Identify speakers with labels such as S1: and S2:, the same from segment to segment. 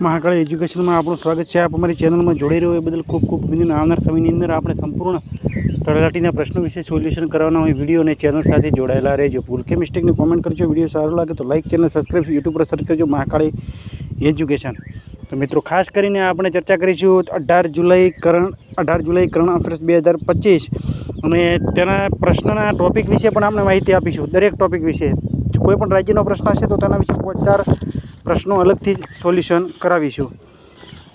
S1: મહાકાળી એજ્યુકેશનમાં આપણું સ્વાગત છે. આપ અમારી ચેનલમાં જોડાઈ રહ્યો એ બદલ ખૂબ ખૂબ અભિનંદન આવનાર સમયની અંદર આપણે સંપૂર્ણ તળાટીના પ્રશ્નો વિશે સોલ્યુશન કરવાના હોય વીડિયો અને ચેનલ સાથે જોડાયેલા રહેજો. ભૂલ કે મિસ્ટેકની કોમેન્ટ કરજો. વીડિયો સારો લાગે તો લાઇક ચેનલ સબસ્ક્રાઈબ યુટ્યુબ પર સર્ચ કરજો. મહાકાળી એજ્યુકેશન. તો મિત્રો, ખાસ કરીને આપણે ચર્ચા કરીશું અઢાર જુલાઈ કરણ, અઢાર જુલાઈ કરણ અફેર્સ બે હજાર પચીસ. અને તેના પ્રશ્નના ટોપિક વિશે પણ આપણે માહિતી આપીશું. દરેક ટોપિક વિશે. કોઈ પણ રાજ્યનો પ્રશ્ન હશે તો તેના વિશે પાંચ ચાર પ્રશ્નો અલગથી સોલ્યુશન કરાવીશું.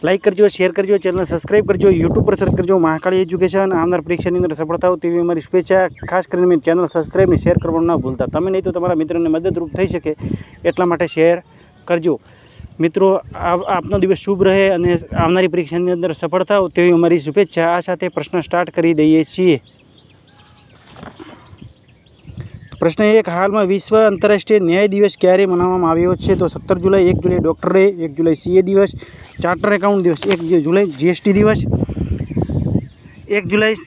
S1: લાઇક કરજો શેર કરજો ચેનલ સબસ્ક્રાઈબ કરજો યુટ્યુબ પર સર્ચ કરજો, મહાકાળી એજ્યુકેશન આવનાર પરીક્ષાની અંદર સફળ થાવ તેવી અમારી શુભેચ્છા. ખાસ કરીને ચેનલ સબસ્ક્રાઈબ અને શેર કરવાનું ના ભૂલતા. તમે નહીં તો તમારા મિત્રોને મદદરૂપ થઈ શકે. એટલા માટે શેર કરજો. મિત્રો આપ- આપનો દિવસ શુભ રહે અને આવનારી પરીક્ષાની અંદર સફળ થાવ તેવી અમારી શુભેચ્છા. આ સાથે પ્રશ્ન સ્ટાર્ટ કરી દઈએ છીએ. પ્રશ્ન એક હાલમાં વિશ્વ આંતરરાષ્ટ્રીય ન્યાય દિવસ ક્યારે મનાવવામાં આવ્યો છે? તો સત્તર જુલાઈ, એક જુલાઈ ડૉક્ટર ડે એક જુલાઈ સીએ દિવસ, ચાર્ટર એકાઉન્ટ દિવસ, એક જુલાઈ જીએસટી દિવસ, એક જુલાઈ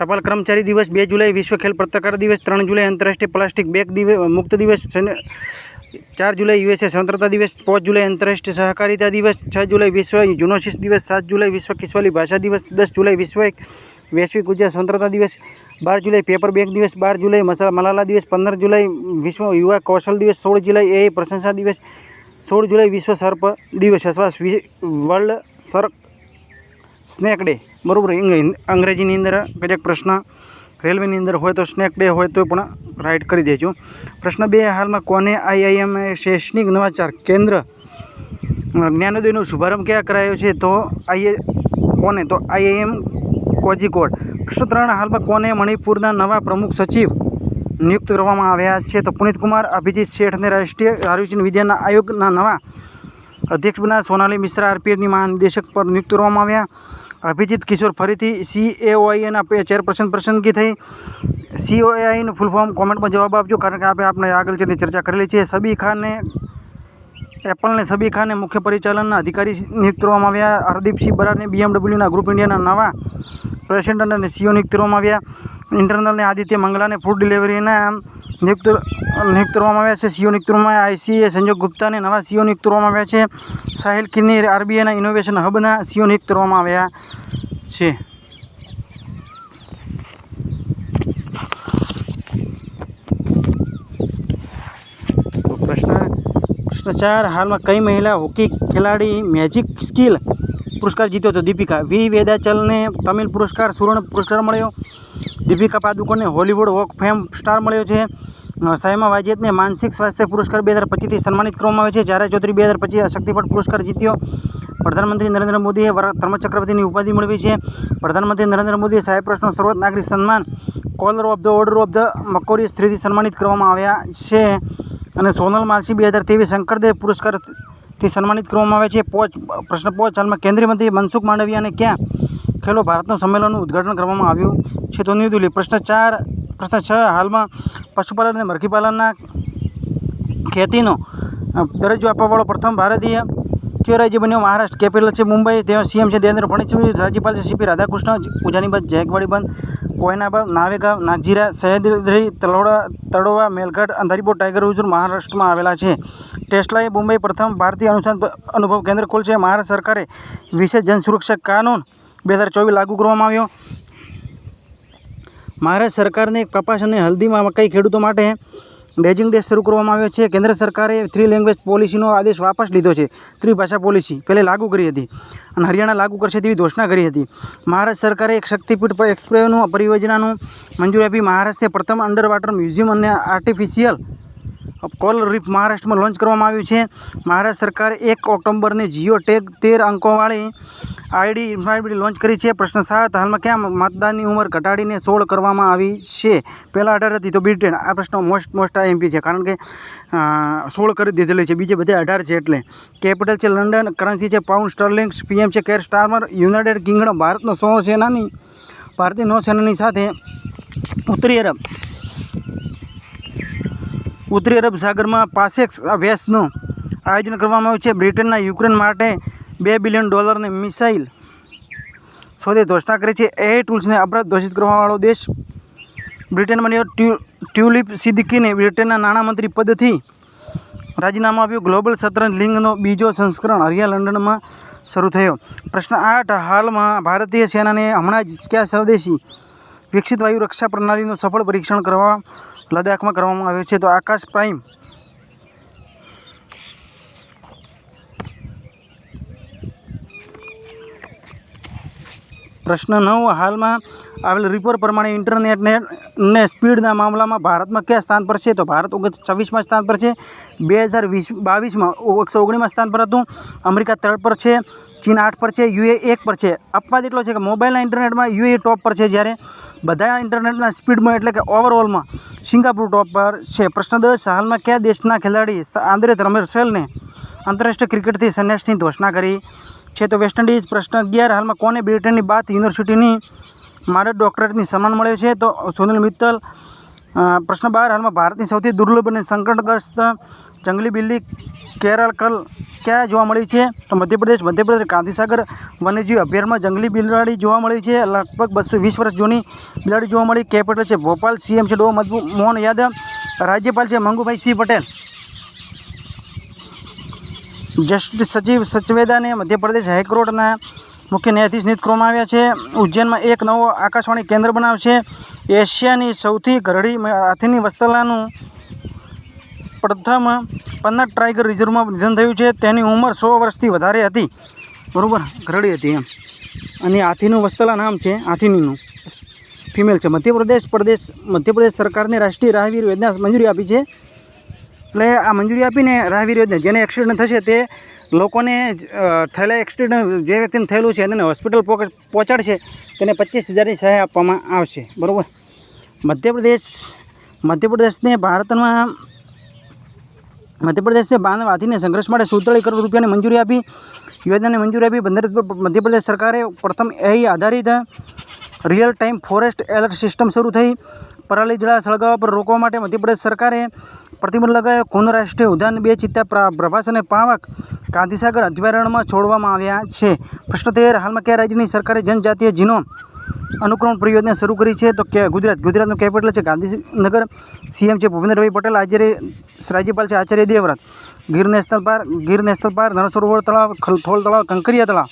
S1: ટપાલ કર્મચારી દિવસ, બે જુલાઈ વિશ્વ ખેલ પત્રકાર દિવસ, ત્રણ જુલાઈ આંતરરાષ્ટ્રીય પ્લાસ્ટિક બેગ દિવસ મુક્ત દિવસ ચાર જુલાઈ યુએસએ સ્વતંત્રતા દિવસ, પાંચ જુલાઈ આંતરરાષ્ટ્રીય સહકારિતા દિવસ, છ જુલાઈ વિશ્વ જુનોસિસ દિવસ, સાત જુલાઈ વિશ્વ કિસ્વાલી ભાષા દિવસ, દસ જુલાઈ વિશ્વ વૈશ્વિક ગુજરાત સ્વતંત્રતા દિવસ, બાર જુલાઈ પેપર બેગ દિવસ, બાર જુલાઈ મસાલા મલાલા દિવસ, પંદર જુલાઈ વિશ્વ યુવા કૌશલ દિવસ, સોળ જુલાઈ એ પ્રશંસા દિવસ, સોળ જુલાઈ વિશ્વ સર્પ દિવસ અથવા વર્લ્ડ સર્ક સ્નેક ડે. બરાબર અંગ્રેજીની અંદર કદાચ પ્રશ્ન રેલવેની અંદર હોય તો સ્નેક ડે હોય તો પણ રાઇટ કરી દેજો. પ્રશ્ન બે, હાલમાં કોને આઈઆઈએમ શૈક્ષણિક નવાચાર કેન્દ્ર જ્ઞાનોદયનો શુભારંભ ક્યાં કરાયો છે? તો આઈએ કોને? તો આઈઆઈએમ કોઝીકોડ પ્રશ્ન હાલમાં કોને મણિપુરના નવા પ્રમુખ સચિવ નિયુક્ત કરવામાં આવ્યા છે તો પુનિતકુમાર, અભિજીત શેઠને રાષ્ટ્રીય આયુર્વેદ વિદ્યાના આયોગના નવા અધ્યક્ષ બન્યા સોનાલી મિશ્રા આરપીએફની મહાનિદેશક પર નિયુક્ત કરવામાં આવ્યા. અભિજીત કિશોર ફરીથી સીએઓઆઈના ચેરપર્સન પસંદગી થઈ. સીઓએઆઈનું ફૂલ ફોર્મ કોમેન્ટમાં જવાબ આપજો કારણ કે આપણે આપણે આગળ તેની ચર્ચા કરેલી છે. સબી ખાનને, એપલને સબી ખાનને મુખ્ય પરિચાલનના અધિકારી નિયુક્ત કરવામાં આવ્યા. હરદીપસિંહ બરાડને બીએમડબલ્યુના ગ્રુપ ઇન્ડિયાના નવા પ્રેસિડેન્ટ અને સીઓ નિયુક્ત કરવામાં આવ્યા. ઇન્ટરનલને આદિત્ય મંગલાને ફૂડ ડિલિવરીના નિયુક્ત નિયુક્ત કરવામાં આવ્યા છે. સીઓ નિયુક્ત કરવામાં આઈસીએ, સંજોગ ગુપ્તાને નવા સીઓ નિયુક્ત કરવામાં આવ્યા છે. સાહિલ કિન્નીર આરબીઆઈના ઇનોવેશન હબના સીઓ નિયુક્ત કરવામાં આવ્યા છે. પ્રશ્ન પ્રશ્ન ચાર, હાલમાં કઈ મહિલા હોકી ખેલાડી મેજિક સ્કિલ પુરસ્કાર જીત્યો હતો દીપિકા. વી. વેદાચલને તમિલ પુરસ્કાર, સુવર્ણ પુરસ્કાર મળ્યો. દીપિકા પાદુકોણને હોલિવૂડ વોક ફેમ સ્ટાર મળ્યો છે. સાયમા વાજિયતને માનસિક સ્વાસ્થ્ય પુરસ્કાર બે હજાર પચીસથી સન્માનિત કરવામાં આવે છે. જ્યારે ચૌધરી બે હજાર પચીસ શક્તિપટ પુરસ્કાર જીત્યો. પ્રધાનમંત્રી નરેન્દ્ર મોદીએ વર- ધર્મચક્રવર્તીની ઉપાધિ મેળવી છે. પ્રધાનમંત્રી નરેન્દ્ર મોદીએ સાયપ્રસનો સર્વોચ્ચ નાગરિક સન્માન collar of the order of the Makarios સ્ત્રીથી સન્માનિત કરવામાં આવ્યા છે. અને સોનલ માલસી બે હજાર ત્રેવીસ શંકરદેવ પુરસ્કારથી સન્માનિત કરવામાં આવે છે. પોચ, પ્રશ્ન પોચ, હાલમાં કેન્દ્રીય મંત્રી મનસુખ માંડવિયાને ક્યાં? ખેલો ભારતનું સંમેલનનું ઉદ્ઘાટન કરવામાં આવ્યું છે તો ન્યૂ દિલ્હી. પ્રશ્ન ચાર, પ્રશ્ન છ, હાલમાં પશુપાલન અને મરઘીપાલનના ખેતીનો દરજ્જો આપવાવાળો પ્રથમ ભારતીય કયો રાજ્ય બન્યો મહારાષ્ટ્ર. કેપિટલ છે મુંબઈ. તેઓ સીએમ છે દેવેન્દ્ર ફડણવીસ. રાજ્યપાલ છે સીપી રાધાકૃષ્ણ. ઉજાનીબાદ જયકવાડી બંધ. કોયનાબાદ નાવેગાંવ નાગજીરા સહેદ્રી તલોડા તળોવા મેલઘાટ અંધારીપોર ટાઈગર રિઝર્વ મહારાષ્ટ્રમાં આવેલા છે. ટેસ્લાએ મુંબઈ પ્રથમ ભારતીય અનુસંધાન અનુભવ કેન્દ્ર ખોલશે. મહારાષ્ટ્ર સરકારે વિશેષ જનસુરક્ષા કાનૂન બે હજાર ચોવીસ લાગુ કરવામાં આવ્યો. મહારાષ્ટ્ર સરકારને કપાસ અને હલ્દીમાં મકાઈ ખેડૂતો માટે ડેજિંગ ડે શરૂ કરવામાં આવ્યો છે. કેન્દ્ર સરકારે થ્રી લેંગ્વેજ પોલિસીનો આદેશ વાપસ લીધો છે. ત્રિભાષા પોલિસી પહેલે લાગુ કરી હતી અને હરિયાણા લાગુ કરશે તેવી ઘોષણા કરી હતી. મહારાષ્ટ્ર સરકારે એક શક્તિપીઠ પર એક્સપ્રેનું પરિયોજનાનું મંજૂરી આપી મહારાષ્ટ્રે પ્રથમ અંડર વોટર મ્યુઝિયમ અને આર્ટિફિશિયલ કોલ રીફ મહારાષ્ટ્રમાં લોન્ચ કરવામાં આવ્યું છે. મહારાષ્ટ્ર સરકારે એક ઓક્ટોબરને જીઓ ટેગ તેર અંકોવાળી આઈડી ઇન્ફાઇબિલિટી લોન્ચ કરી છે. પ્રશ્ન સાત, હાલમાં ક્યાં મતદાનની ઉંમર ઘટાડીને સોળ કરવામાં આવી છે? પહેલાં અઢાર હતી તો બ્રિટેન. આ પ્રશ્ન મોસ્ટ મોસ્ટ એમપી છે. કારણ કે સોળ કરી દીધેલી છે. બીજે બધે અઢાર છે એટલે. કેપિટલ છે લંડન, કરન્સી છે પાઉન્ડ સ્ટર્લિંગ, પીએમ છે કેર સ્ટાર્મર, યુનાઇટેડ કિંગડમ, ભારતનો સો સેનાની, ભારતીય નૌસેનાની સાથે ઉત્તરી અરબ. ઉત્તરી અરબ સાગરમાં પાસેક્સ અભ્યાસનું આયોજન કરવામાં આવ્યું છે. બ્રિટનના યુક્રેન માટે બે બિલિયન ડોલરની મિસાઇલ શોધે ઘોષણા કરી છે. એ ટૂલ્સને અપરાધ ઘોષિત કરવાવાળો દેશ બ્રિટન બન્યો ટ્યુલિપ સિદ્દીકીને બ્રિટનના નાણામંત્રી પદથી રાજીનામું આપ્યું. ગ્લોબલ શતરંજ લિંગનો બીજો સંસ્કરણ હરિયા લંડનમાં શરૂ થયો. પ્રશ્ન આઠ, હાલમાં ભારતીય સેનાને હમણાં જ કયા સ્વદેશી વિકસિત વાયુ રક્ષા પ્રણાલીનું સફળ પરીક્ષણ કરવા લદ્દાખમાં કરવામાં આવ્યું છે. તો આકાશ પ્રાઇમ પ્રશ્ન નવ હાલમાં આવેલ રિપોર્ટ પ્રમાણે ઇન્ટરનેટને ને સ્પીડના મામલામાં ભારતમાં કયા સ્થાન પર છે? તો ભારત ઓગણ છવ્વીસમાં સ્થાન પર છે. બે હજાર વીસ બાવીસમાં એકસો ઓગણીમાં સ્થાન પર હતું. અમેરિકા ત્રણ પર છે. ચીન આઠ પર છે. યુએ એક પર છે. અપવાદ એટલો છે કે મોબાઈલના ઇન્ટરનેટમાં યુએ ટોપ પર છે જ્યારે બધા ઇન્ટરનેટના સ્પીડમાં એટલે કે ઓવરઓલમાં સિંગાપુર ટોપ પર છે. પ્રશ્ન દસ, હાલમાં કયા દેશના ખેલાડી આંદ્રે રમેશેલને આંતરરાષ્ટ્રીય ક્રિકેટથી સંન્યાસની ઘોષણા કરી? છે તો વેસ્ટ ઇન્ડિઝ પ્રશ્ન અગિયાર, હાલમાં કોને બ્રિટનની બાથ યુનિવર્સિટીની મારે ડોક્ટરેટની સન્માન મળ્યો છે? તો સુનિલ મિત્તલ પ્રશ્ન બાર, હાલમાં ભારતની સૌથી દુર્લભ અને સંકટગ્રસ્ત જંગલી બિલ્લી કેરળ ક્યાં જોવા મળી છે? તો મધ્યપ્રદેશ મધ્યપ્રદેશ ગાંધીસાગર વન્યજીવ અભયારણ્યમાં જંગલી બિલાડી જોવા મળી છે. લગભગ બસો વીસ વર્ષ જૂની બિલાડી જોવા મળી. કેપિટલ છે ભોપાલ, સીએમ છે ડો મધુ મોહન યાદવ, રાજ્યપાલ છે મંગુભાઈ સિંહ પટેલ. જસ્ટિસ સચિવ સચવેદાને મધ્યપ્રદેશ હાઈકોર્ટના મુખ્ય ન્યાયાધીશ નિયુક્ત આવ્યા છે. ઉજ્જૈનમાં એક નવો આકાશવાણી કેન્દ્ર બનાવશે. એશિયાની સૌથી ઘરડી હાથીની વસ્તલાનું પ્રથમ પન્ના ટાઈગર રિઝર્વમાં નિધન થયું છે. તેની ઉંમર સો વર્ષથી વધારે હતી. બરાબર? ઘરડી હતી એમ. અને હાથીનું વસ્તલા નામ છે હાથીનીનું. ફિમેલ છે. મધ્યપ્રદેશ પ્રદેશ, મધ્યપ્રદેશ સરકારને રાષ્ટ્રીય રાહવીર યોજના મંજૂરી આપી છે. એટલે આ મંજૂરી આપીને રાહવી યોજના, જેને એક્સિડન્ટ થશે તે લોકોને થયેલા એક્સિડન્ટ જે વ્યક્તિને થયેલું છે એને હોસ્પિટલ પહોંચાડશે, તેને પચીસ હજારની સહાય આપવામાં આવશે. બરાબર? મધ્યપ્રદેશ, મધ્યપ્રદેશને ભારતમાં, મધ્યપ્રદેશને બાંધ હાથીને સંઘર્ષ માટે સુડતાલીસ કરોડ રૂપિયાની મંજૂરી આપી, યોજનાને મંજૂરી આપી બંદર મધ્યપ્રદેશ સરકારે પ્રથમ એ આધારિત real time forest alert system શરૂ થઈ. પરાલી જળા સળગાવવા પર રોકવા માટે મધ્યપ્રદેશ સરકારે પ્રતિબંધ લગાવ્યો. ખૂન રાષ્ટ્રીય ઉદ્યાન, બે ચિત્તા પ્રભાસ અને પાવક ગાંધીસાગર અભયારણ્યમાં છોડવામાં આવ્યા છે. પ્રશ્ન તેર હાલમાં કયા રાજ્યની સરકારે જનજાતીય જીનોમ અનુક્રમણ પરિયોજના શરૂ કરી છે? તો કે ગુજરાત, ગુજરાતનું કેપિટલ છે ગાંધીનગર. સીએમ છે ભૂપેન્દ્રભાઈ પટેલ આચાર્ય રાજ્યપાલ છે Acharya Devvrat. Gir national park, Gir national park Narsarovar તળાવ થોલ તળાવ, કંકરિયા તળાવ.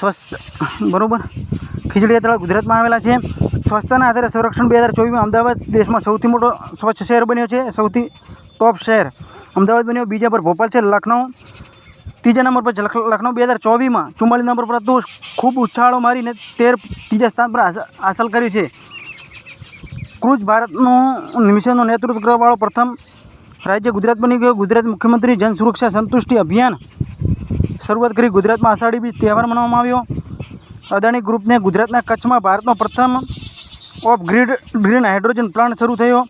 S1: સ્વસ્થ, બરાબર? ખીજડીયા તળાવ ગુજરાતમાં આવેલા છે. સ્વચ્છતાના આધારે સંરક્ષણ બે હજાર ચોવીસમાં અમદાવાદ દેશમાં સૌથી મોટો સ્વચ્છ શહેર બન્યો છે, સૌથી ટોપ શહેર. અમદાવાદ બન્યો બીજા પર, ભોપાલ છે, લખનઉ. ત્રીજા નંબર પર લખનઉ બે હજાર ચોવીસમાં. ચુમ્માલીસ નંબર પર હતું, ખૂબ ઉછાળો મારીને તેર ત્રીજા સ્થાન પર હાસ- હાંસલ કર્યું છે. ક્રુઝ ભારતનું મિશનનું નેતૃત્વ કરવાવાળો પ્રથમ રાજ્ય ગુજરાત બની ગયો. ગુજરાત મુખ્યમંત્રી જન સુરક્ષા સંતુષ્ટિ અભિયાન શરૂઆત કરી ગુજરાતમાં આષાઢી બીજ તહેવાર મનાવવામાં આવ્યો. અદાણી ગ્રુપને ગુજરાતના કચ્છમાં ભારતનો પ્રથમ off grid, green hydrogen plant શરૂ થયો.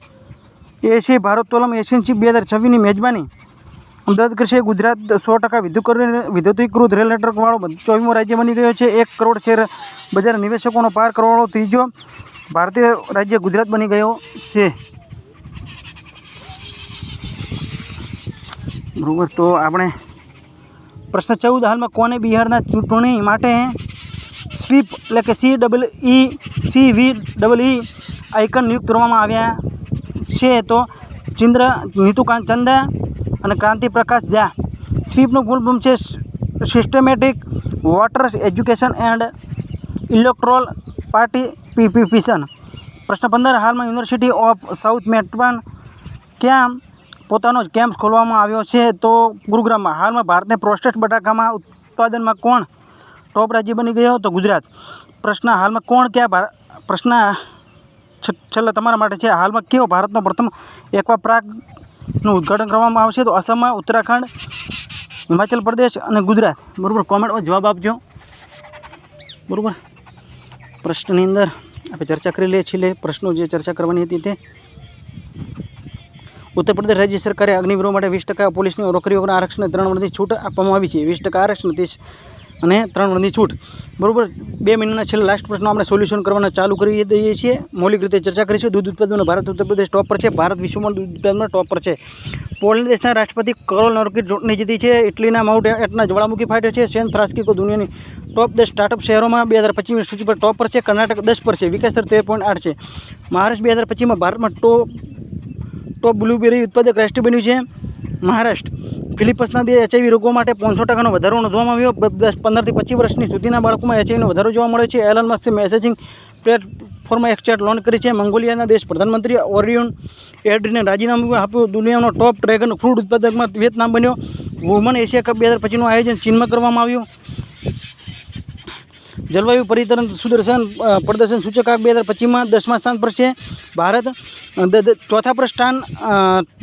S1: એશિયાઈ ભારતોલમ એશિયન ચીફ બે હજાર છવ્વીસની મેજબાની અમદાવાદ કરશે ગુજરાત. સો ટકા વિદ્યુતીકૃત રેલ નેટવર્કવાળો ચોવીમો રાજ્ય બની ગયો છે. એક કરોડ શેર બજાર નિવેશકોનો પાર કરવાવાળો ત્રીજો ભારતીય રાજ્ય ગુજરાત બની ગયો છે. બરાબર, તો આપણે પ્રશ્ન ચૌદ હાલમાં કોને બિહારના ચૂંટણી માટે સ્વીપ એટલે કે C double E C V double E icon નિયુક્ત કરવામાં આવ્યા છે તો ચિન્દ્ર નીતુકાંત ચંદા અને ક્રાંતિ પ્રકાશ ઝા સ્વીપનું ફૂલ ફોર્મ છે systematic voters education and electoral participation પ્રશ્ન પંદર હાલમાં યુનિવર્સિટી ઓફ સાઉથ મેટબાન ક્યાં પોતાનો જ કેમ્પ ખોલવામાં આવ્યો છે. તો ગુરુગ્રામમાં હાલમાં ભારતને પ્રોસ્ટેટ બટાકામાં ઉત્પાદનમાં કોણ ટોપ રાજ્ય બની ગયો તો ગુજરાત. પ્રશ્ન હાલમાં કોણ ક્યાં પ્રશ્ન છેલ્લા તમારા માટે છે. હાલમાં કયો ભારતનો પ્રથમ એકવા પ્રાગનું ઉદ્ઘાટન કરવામાં આવશે? તો અસમમાં ઉત્તરાખંડ, હિમાચલ પ્રદેશ અને ગુજરાત. બરાબર કોમેન્ટમાં જવાબ આપજો. બરાબર. પ્રશ્નની અંદર આપણે ચર્ચા કરી લઈએ છીએ પ્રશ્નો જે ચર્ચા કરવાની હતી તે. ઉત્તર પ્રદેશ રાજ્ય સરકારે અગ્નિવીરો માટે વીસ ટકા, પોલીસની નોકરીઓના આરક્ષણને ત્રણ વર્ષની છૂટ આપવામાં આવી છે. વીસ ટકા આરક્ષણ ત્રીસ અને ત્રણ વર્ષની છૂટ. બરાબર, બે મહિનાના છેલ્લા લાસ્ટ પ્રશ્નો આપણે સોલ્યુશન કરવાના ચાલુ કરી દઈએ છીએ. મૌલિક રીતે ચર્ચા કરીશું. દૂધ ઉત્પાદનમાં ભારત ઉત્તર પ્રદેશ ટોપ પર છે. ભારત વિશ્વમાં દૂધ ઉત્પાદનમાં ટોપ પર છે. પોલેન્ડ દેશના રાષ્ટ્રપતિ કરોલ નોર્કિટ ચૂંટણી જીતી છે. ઇટલીના માઉન્ટ એટના જ્વાળામુખી ફાટ્યો છે. સેન ફ્રાન્સિસ્કો દુનિયાની ટોપ દસ સ્ટાર્ટઅપ શહેરોમાં બે હજાર પચીસની સૂચિ પર ટોપ પર છે. કર્ણાટક દસ પર છે. વિકાસ દર તેર પોઈન્ટ આઠ છે. મહારાષ્ટ્ર બે હજાર પચીસમાં ભારતમાં ટોપ ટોપ બ્લુબેરી ઉત્પાદક રાષ્ટ્ર બન્યું છે મહારાષ્ટ્ર. ફિલિપસના દે એચઆઈવી રોગો માટે પાંચસો ટકાનો વધારો નોંધવામાં આવ્યો. દસ પંદરથી પચીસ વર્ષની સુધીના બાળકોમાં એચઆઈનો વધારો જોવા મળ્યો છે. એલન મસ્કે મેસેજિંગ પ્લેટફોર્મ એક્સચેટ લોન્ચ કરી છે. મંગોલિયાના દેશ પ્રધાનમંત્રી ઓરિયન એડ્રીને રાજીનામું આપ્યું. દુનિયાનો ટોપ ડ્રેગન ફ્રૂટ ઉત્પાદકમાં વિયેતનામ બન્યો. વુમન એશિયા કપ બે હજાર પચીસનું આયોજન ચીનમાં કરવામાં આવ્યું. જલવાયુ પરિવર્તન સુદર્શન પ્રદર્શન સૂચકાંક બે હજાર પચીસમાં દસમા સ્થાન પર છે. ભારત ચોથા પર સ્થાન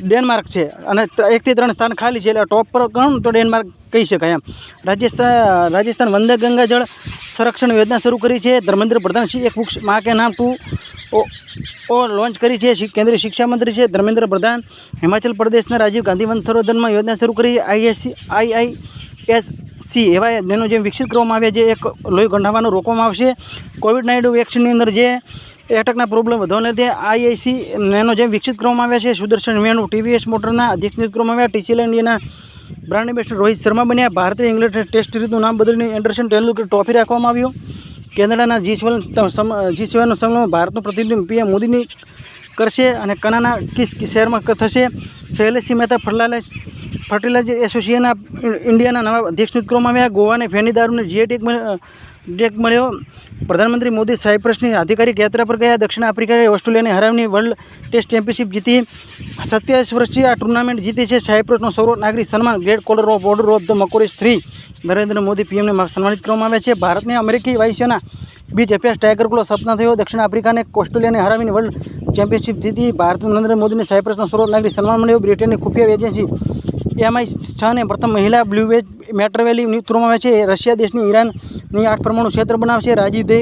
S1: ડેનમાર્ક છે અને એકથી ત્રણ સ્થાન ખાલી છે એટલે ટોપ પર ગણું તો ડેનમાર્ક કહી શકાય એમ. રાજસ્થાન રાજસ્થાન વંદે ગંગા જળ સંરક્ષણ યોજના શરૂ કરી છે. ધર્મેન્દ્ર પ્રધાન એક વૃક્ષ મા કે નામ ટુ ઓ લોન્ચ કરી છે. કેન્દ્રીય શિક્ષા મંત્રી છે ધર્મેન્દ્ર પ્રધાન. હિમાચલ પ્રદેશના રાજીવ ગાંધી વન સંવર્ધનમાં યોજના શરૂ કરી. ISC, I I S C એવા નેનો જેમ વિકસિત કરવામાં આવ્યા જે એક લોહી ગંઠાવાનું રોકવામાં આવશે. કોવિડ નાઇન્ટીન વેક્સિનની અંદર જે એટકના પ્રોબ્લેમ વધવાને લીધે આઈઆઈસી નેનો જેમ વિકસિત કરવામાં આવ્યા છે, સુદર્શન વેણુ, ટીવીએસ મોટરના અધ્યક્ષ નિયુક્ત કરવામાં આવ્યા. ટીસીએલ ઇન્ડિયાના બ્રાન્ડ એમ્બેસડર રોહિત શર્મા બન્યા. ભારતીય ઇંગ્લેન્ડ ટેસ્ટ સિરીઝનું નામ બદલીને એન્ડરસન ટેન્ડુલકર ટ્રોફી રાખવામાં આવ્યું. કેનેડાના જી સેવન જી સેવનનો સંલગ્ન ભારતનું પ્રતિનિધિત્વ પીએમ મોદીની કરશે અને કનાના કિસ શહેરમાં થશે શૈલેષસિંહ મહેતા ફર્ટિલાઇઝ ફર્ટિલાઇઝર એસોસિએશનના ઇન્ડિયાના નવા અધ્યક્ષ નિયુક્ત કરવામાં આવ્યા. ગોવાને ફેની દારૂને જીએટેક ટેક મળ્યો. પ્રધાનમંત્રી મોદી સાયપ્રસની આધિકારિક યાત્રા પર ગયા. દક્ષિણ આફ્રિકાએ ઓસ્ટ્રેલિયાને હરાવીને વર્લ્ડ ટેસ્ટ ચેમ્પિયનશિપ જીતી. સત્યાવીસ વર્ષથી આ ટુર્નામેન્ટ જીતી છે. સાયપ્રસનો સર્વ નાગરિક સન્માન great collar of order of the Makarios three Narendra Modi પીએમને સન્માનિત કરવામાં આવ્યા છે. ભારતને અમેરિકી વાયુસેના બીચ અભ્યાસ ટાઈગર ક્લો સપના થયો. દક્ષિણ આફ્રિકાને ઓસ્ટ્રેલિયાને હરાવીને વર્લ્ડ ચેમ્પિયનશિપ જીતી. ભારત નરેન્દ્ર મોદીને સાયપ્રસનો સર્વ નાગરિક સન્માન મળ્યો. બ્રિટનની ખુફિયા એજન્સી એમઆઈ છને પ્રથમ મહિલા બ્લુ વેજ મેટર વેલી નિયુક્ત આવે છે. રશિયા દેશની ઈરાનની આઠ પરમાણુ ક્ષેત્ર બનાવશે. રાજીવ દે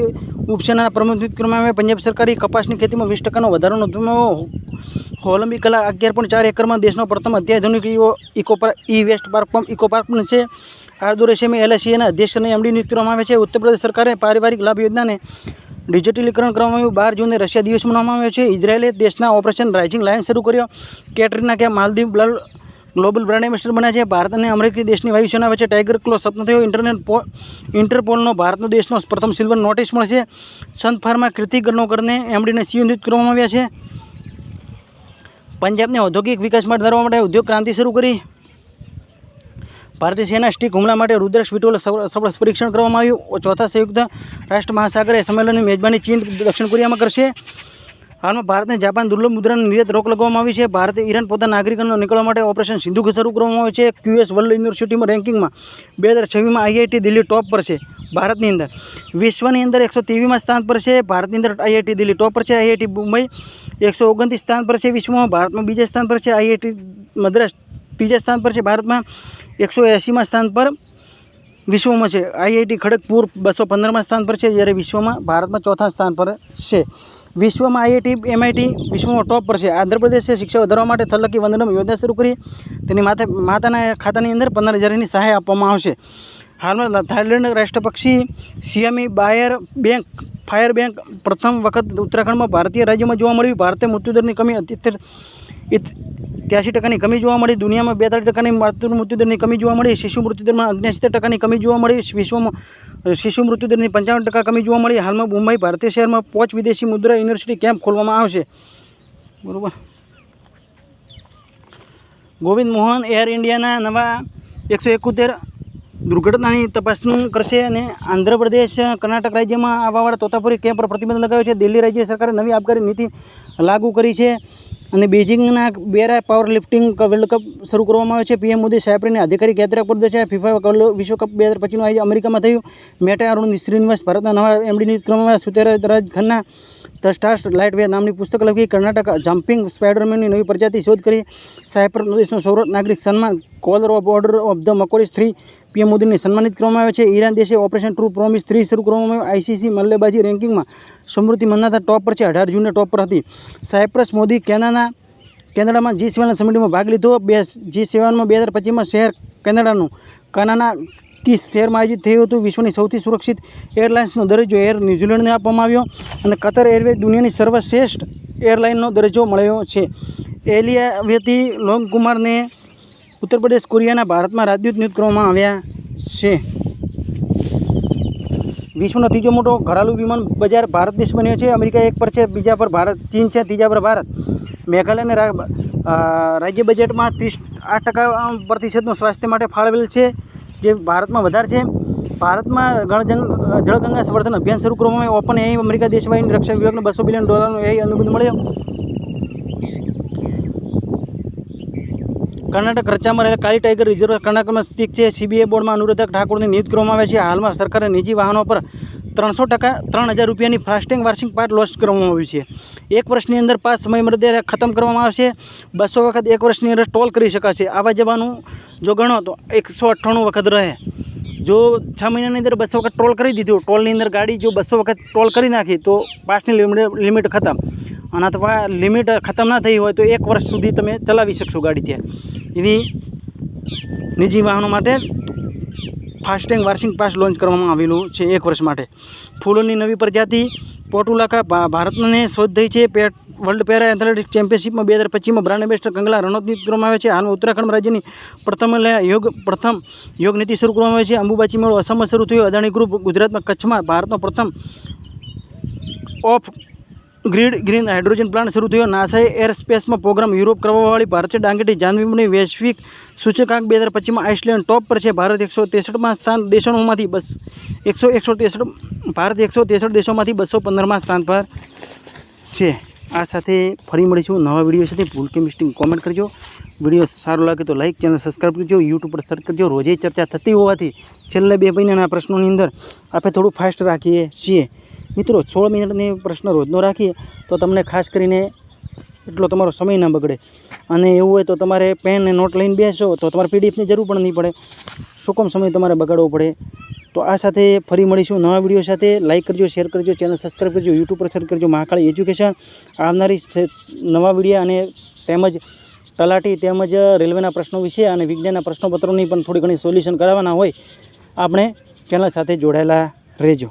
S1: ઉપસેનાના પ્રમુખ નિયુક્ત કરવામાં આવે. પંજાબ સરકારી કપાસની ખેતીમાં વીસ ટકાનો વધારો નોંધવામાં કોલંબી કલા અગિયાર પોઈન્ટ ચાર એકરમાં દેશનો પ્રથમ અત્યાધુનિક eco E waste park pump eco park પણ છે. આરદુર રેશમી એલઆઈસીના અધ્યક્ષ અને એમડી નિયુક્ત કરવામાં આવે છે. ઉત્તર સરકારે પારિવારિક લાભ યોજનાને ડિજિટલીકરણ કરવામાં આવ્યું. બાર જૂને રશિયા દિવસ મનાવવામાં આવ્યો છે. ઇઝરાયેલે દેશના ઓપરેશન રાઇઝિંગ લાયન શરૂ કર્યો. કેટરીના કે માલદીવ બ્લડ ગ્લોબલ બ્રાન્ડ એમ્બેસડર બન્યા છે. ભારત અને અમેરિકી દેશની વાયુસેના વચ્ચે ટાઈગર ક્લો સપનો થયો. ઇન્ટરનેટ ઇન્ટરપોલનો ભારતનો દેશનો પ્રથમ સિલ્વર નોટિસ મળશે. સંત ફાર્મા કૃતિ ગણોકરને એમડીને નિયુક્ત કરવામાં આવ્યા છે. પંજાબને ઔદ્યોગિક વિકાસ માટે ધરવા માટે ઉદ્યોગ ક્રાંતિ શરૂ કરી. ભારતીય સેના સ્ટીક હુમલા માટે રુદ્રક્ષ વિટોલ સફળ પરીક્ષણ કરવામાં આવ્યું. ચોથા સંયુક્ત રાષ્ટ્ર મહાસાગરે સંમેલનની મેજબાની ચીન દક્ષિણ કોરિયામાં કરશે. હાલમાં ભારતને જાપાન દુર્લભ મુદ્રાની નિર્યાત રોક લગાવવામાં આવી છે. ભારતે ઈરાન પોતાના નાગરિકોને નીકળવા માટે ઓપરેશન સિંધુ શરૂ કરવામાં આવે છે. ક્યુએસ વર્લ્ડ યુનિવર્સિટીમાં રેન્કિંગમાં બે હજાર છવ્વીસમાં આઈઆઈટી દિલ્હી ટોપ પર છે ભારતની અંદર. વિશ્વની અંદર એકસો ત્રેવીસમાં સ્થાન પર છે. ભારતની અંદર આઈઆઈટી દિલ્હી ટોપ પર છે. આઈઆઈટી મુંબઈ એકસો ઓગણત્રીસ સ્થાન પર છે વિશ્વમાં. ભારતમાં બીજા સ્થાન પર છે. આઈઆઈટી મદ્રાસ ત્રીજા સ્થાન પર છે ભારતમાં. એકસો એંસીમાં સ્થાન પર વિશ્વમાં છે. આઈઆઈટી ખડગપુર બસો પંદરમાં સ્થાન પર છે. જ્યારે વિશ્વમાં ભારતમાં ચોથા સ્થાન પર છે. વિશ્વમાં આઈઆઈટી, એમઆઈટી વિશ્વમાં ટોપ પર છે. આંધ્રપ્રદેશે શિક્ષા વધારવા માટે થલકી વંદનમ યોજના શરૂ કરી. તેની માથે, માતાના ખાતાની અંદર પંદર હજારની સહાય આપવામાં આવશે. હાલમાં થાઇલેન્ડ રાષ્ટ્રપક્ષી સિયામી બાયર બેંક, ફાયર બેંક પ્રથમ વખત ઉત્તરાખંડમાં ભારતીય રાજ્યમાં જોવા મળ્યું. ભારતે મૃત્યુદરની કમી અત્યાર ત્યાસી ટકાની કમી જોવા મળી. દુનિયામાં બેતાળીસ ટકાની માતૃ મૃત્યુદરની કમી જોવા મળી. શિશુ મૃત્યુદરમાં અગ્નેસિત્તેર ટકાની કમી જોવા મળી. વિશ્વમાં શિશુ મૃત્યુદરની પંચાવન ટકા કમી જોવા મળી. હાલમાં મુંબઈ ભારતીય શહેરમાં પોચ વિદેશી મુદ્રા યુનિવર્સિટી કેમ્પ ખોલવામાં આવશે. બરાબર. ગોવિંદ મોહન એર ઇન્ડિયાના નવા એકસો એકોતેર દુર્ઘટનાની તપાસનું કરશે અને આંધ્રપ્રદેશ, કર્ણાટક રાજ્યમાં આવાવાળા તોતાપુરી કેમ્પ પર પ્રતિબંધ લગાવ્યો છે. દિલ્હી રાજ્ય સરકારે નવી આબકારી નીતિ લાગુ કરી છે અને બેઇજિંગના બેરા પાવર લિફ્ટિંગ વર્લ્ડ કપ શરૂ કરવામાં આવે છે. પીએમ મોદી સાયપ્રીની આધિકારિક યાત્રા પર છે. ફિફા વિશ્વકપ બે હજાર પચીસનું આજે અમેરિકામાં થયું. મેટા અરુણ શ્રીનિવાસ ભારતના નવા એમડી નિયુક્ત કરવામાં આવ્યા Raj Khanna the stars light way નામની પુસ્તક લખી કર્ણાટક જમ્પિંગ સ્પાઇડરમેનની નવી પ્રજાતિ શોધ કરી. સાયપર દેશનો સૌરત નાગરિક સન્માન. Collar of order of the Makarios સ્ત્રી પીએમ મોદીને સન્માનિત કરવામાં આવે છે. ઈરાન દેશે ઓપરેશન ટ્રુ પ્રોમિસ થ્રી શરૂ કરવામાં આવ્યું. આઈસીસી મલ્લેબાજી રેન્કિંગમાં સમૃદ્ધિ મન્નાથા ટોપ પર છે. અઢાર જૂને ટોપ પર હતી. સાયપ્રસ મોદી કેનાના કેનેડામાં જી સેવન સમિટમાં ભાગ લીધો. બે જી સેવનમાં બે હજાર પચીસમાં શહેર કેનેડાનું કાનાના કિસ શહેરમાં આયોજિત થયું હતું. વિશ્વની સૌથી સુરક્ષિત એરલાઇન્સનો દરજ્જો એર ન્યૂઝીલેન્ડને આપવામાં આવ્યો અને કતર એરવેઝ દુનિયાની સર્વશ્રેષ્ઠ એરલાઇનનો દરજ્જો મળ્યો છે. એલિયાવેતી લોંગકુમારને ઉત્તર પ્રદેશ કોરિયાના ભારતમાં રાજદૂત નિયુક્ત કરવામાં આવ્યા છે. વિશ્વનો ત્રીજો મોટો ઘરેલું વિમાન બજાર ભારત દેશ બન્યો છે. અમેરિકા એક પર છે બીજા પર ભારત ચીન છે ત્રીજા પર ભારત. મેઘાલય અને રા- અ, રાજ્ય બજેટમાં ત્રીસ આઠ ટકા પ્રતિશતનું સ્વાસ્થ્ય માટે ફાળવેલ છે. જે ભારતમાં વધારે છે, ભારતમાં ગણજંગ જળગંગા સંવર્ધન અભિયાન શરૂ કરવામાં ઓપન એ અમેરિકા દેશવાહીની રક્ષા વિભાગને બસો બિલિયન ડોલરનો એ અનુબંધ મળ્યો. કર્ણાટક રચામાં રહેલા કાલી ટાઈગર રિઝર્વ કર્ણાટકમાં સ્થિત છે. સીબીઆઈ બોર્ડમાં અનુરાધક ઠાકોરની નિયુક્ત કરવામાં આવે છે. હાલમાં સરકારે નિજી વાહનો પર ત્રણસો ટકા, ત્રણ હજાર રૂપિયાની ફાસ્ટેગ વાર્ષિક પાટ લોન્ચ કરવામાં આવ્યું છે. એક વર્ષની અંદર પાસ સમય મર્યાદા ખતમ કરવામાં આવશે. બસો વખત એક વર્ષની અંદર ટોલ કરી શકાશે. આવા જવાનું જો ગણો તો એકસો અઠ્ઠાણું વખત રહે. જો છ મહિનાની અંદર બસો વખત ટોલ કરી દીધું ટોલની અંદર ગાડી જો બસો વખત ટોલ કરી નાખી, તો પાસની લિમિટ ખતમ. અને અથવા લિમિટ ખતમ ના થઈ હોય, તો એક વર્ષ સુધી તમે ચલાવી શકશો ગાડી ત્યાં. એવી નિજી વાહનો માટે ફાસ્ટેગ વાર્ષિક પાસ લોન્ચ કરવામાં આવેલું છે એક વર્ષ માટે. ફૂલોની નવી પ્રજાતિ પોટુલાકા ભારતને શોધ થઈ છે. પેટ, વર્લ્ડ પેરા એથ્લેટિક્સ ચેમ્પિયનશિપમાં બે હજાર પચીસમાં બ્રાન્ડ એમ્બેસડર કંગલા રનૌતની કરવામાં આવે છે. હાલમાં ઉત્તરાખંડ રાજ્યની પ્રથમ યોગ પ્રથમ યોગ નીતિ શરૂ કરવામાં આવે છે. અંબુબાચી મેળો અસમમાં શરૂ થયો. અદાણી ગ્રુપ ગુજરાતમાં કચ્છમાં ભારતનો પ્રથમ off grid, green hydrogen plant શરૂ થયો. નાસાએ એર સ્પેસમાં પ્રોગ્રામ યુરોપ કરવાવાળી ભારતીય ડાંગેટી જાનવીમની વૈશ્વિક સૂચકાંક બે હજાર પચીસમાં આઇસલેન્ડ ટોપ પર છે. ભારત એકસો ત્રેસઠમાં સ્થાન દેશોમાંથી બસ, એકસો એકસો ત્રેસઠ ભારત એકસો ત્રેસઠ દેશોમાંથી બસો પંદરમાં સ્થાન પર છે. આ સાથે ફરી મળીશું નવા વીડિયો સાથે. ભૂલ કે મિસ્ટેક કોમેન્ટ કરજો. વીડિયો સારો લાગે તો લાઇક ચેનલ સબસ્ક્રાઈબ કરજો. યુટ્યુબ પર સર્ચ કરજો. રોજે ચર્ચા થતી હોવાથી છેલ્લા બે મહિનાના પ્રશ્નોની અંદર આપણે થોડું ફાસ્ટ રાખીએ છીએ. મિત્રો, સોળ મિનિટની પ્રશ્ન રોજનો રાખીએ તો તમને ખાસ કરીને એટલો તમારો સમય ના બગડે. અને એવું હોય તો તમારે પેન અને નોટ લઈને બેસો તો તમારે પીડીએફની જરૂર પણ નહીં પડે. શું કોમ સમય તમારે બગાડવો પડે? તો આ સાથે ફરી મળીશું નવા વીડિયો સાથે. લાઇક કરજો શેર કરજો ચેનલ સબસ્ક્રાઈબ કરજો યુટ્યુબ પર સર્ચ કરજો મહાકાળી એજ્યુકેશન આવનારી નવા વિડીયા અને તેમજ તલાટી તેમજ રેલવેના પ્રશ્નો વિશે અને વિજ્ઞાનના પ્રશ્નપત્રોની પણ થોડી ઘણી સોલ્યુશન કરાવવાના હોય, આપણે ચેનલ સાથે જોડાયેલા રહેજો.